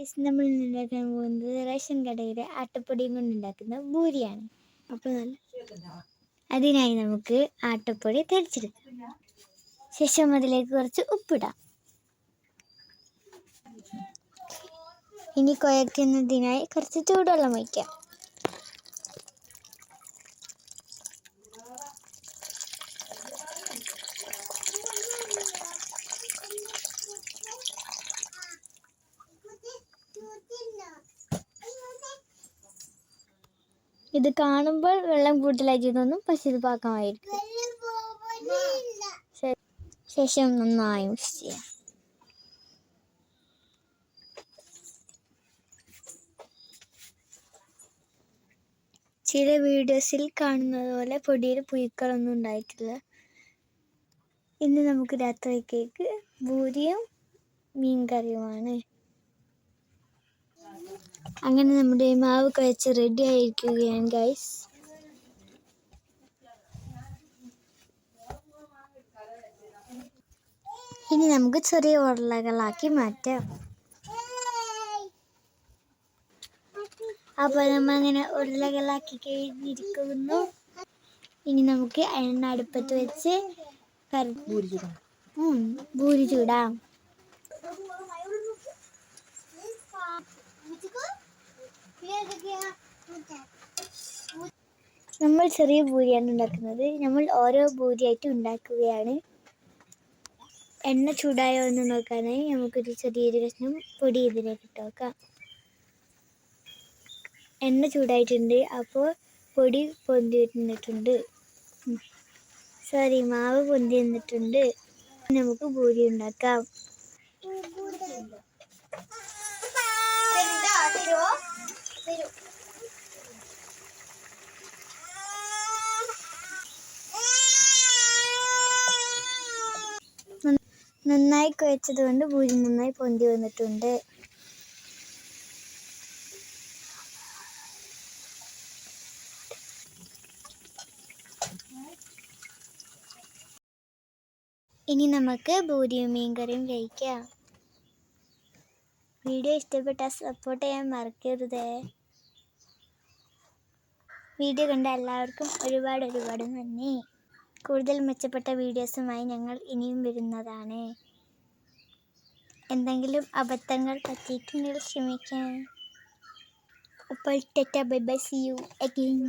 Guys, നമ്മൾ ഉണ്ടാക്കാൻ പോകുന്നത് റേഷൻ കടയിലെ ആട്ടപ്പൊടിയും കൊണ്ട് ഉണ്ടാക്കുന്ന ഭൂരിയാണ്. അപ്പോൾ നല്ല അതിനായി നമുക്ക് ആട്ടപ്പൊടി തെളിച്ചെടുക്കാം ശേഷം അതിലേക്ക് കുറച്ച് ഉപ്പിടാം. ഇനി കുഴക്കുന്നതിനായി കുറച്ച് ചൂടുവെള്ളം ഒഴിക്കാം. ഇത് കാണുമ്പോൾ വെള്ളം കൂടുതലായി തോന്നും പക്ഷെ ഇത് പാകമായിരിക്കും. ശേഷം നന്നായി മിക്സ് ചെയ്യാം. ചില വീഡിയോസിൽ കാണുന്നത് പോലെ പൊടിയിൽ പുഴുക്കളൊന്നും ഉണ്ടായിട്ടില്ല. ഇന്ന് നമുക്ക് രാത്രിക്കേക്ക് ഭൂരിയും മീൻ കറിയുമാണ് അങ്ങനെ നമ്മുടെ മാവ് കഴിച്ച് റെഡി ആയിരിക്കുകയാണ് ഗൈസ് ഇനി നമുക്ക് ചെറിയ ഉരുളകളാക്കി മാറ്റാം. അപ്പോൾ നമ്മൾ അങ്ങനെ ഉരുളകളാക്കി കഴിഞ്ഞിരിക്കുന്നു. ഇനി നമുക്ക് എണ്ണ അടുപ്പത്ത് വെച്ച് കറി ഭൂരി ചൂടാം. നമ്മൾ ചെറിയ പൂരിയാണ് ഉണ്ടാക്കുന്നത്. നമ്മൾ ഓരോ പൂരിയായിട്ട് ഉണ്ടാക്കുകയാണ്. എണ്ണ ചൂടായോ എന്ന് നോക്കാനായി നമുക്കൊരു ചെറിയൊരു കഷ്ണം പൊടി ഇതിലേക്ക് ഇട്ട് നോക്കാം. എണ്ണ ചൂടായിട്ടുണ്ട്. അപ്പോൾ പൊടി പൊന്തി വന്നിട്ടുണ്ട് സോറി മാവ് പൊന്തി വന്നിട്ടുണ്ട് നമുക്ക് പൂരി ഉണ്ടാക്കാം. നന്നായി കുഴച്ചത് കൊണ്ട് പൂരി നന്നായി പൊന്തി വന്നിട്ടുണ്ട്. ഇനി നമുക്ക് പൂരിയും മീൻകറിയും കഴിക്കാം. വീഡിയോ ഇഷ്ടപ്പെട്ടാൽ സപ്പോർട്ട് ചെയ്യാൻ മറക്കരുതേ. വീഡിയോ കണ്ട എല്ലാവർക്കും ഒരുപാട് ഒരുപാട് നന്ദി. കൂടുതൽ മെച്ചപ്പെട്ട വീഡിയോസുമായി ഞങ്ങൾ ഇനിയും വരുന്നതാണ്. എന്തെങ്കിലും അബദ്ധങ്ങൾ പറ്റിയിട്ടുണ്ടെങ്കിൽ ക്ഷമിക്കാൻ അപ്പോൾ ടെറ്റ bye bye see you again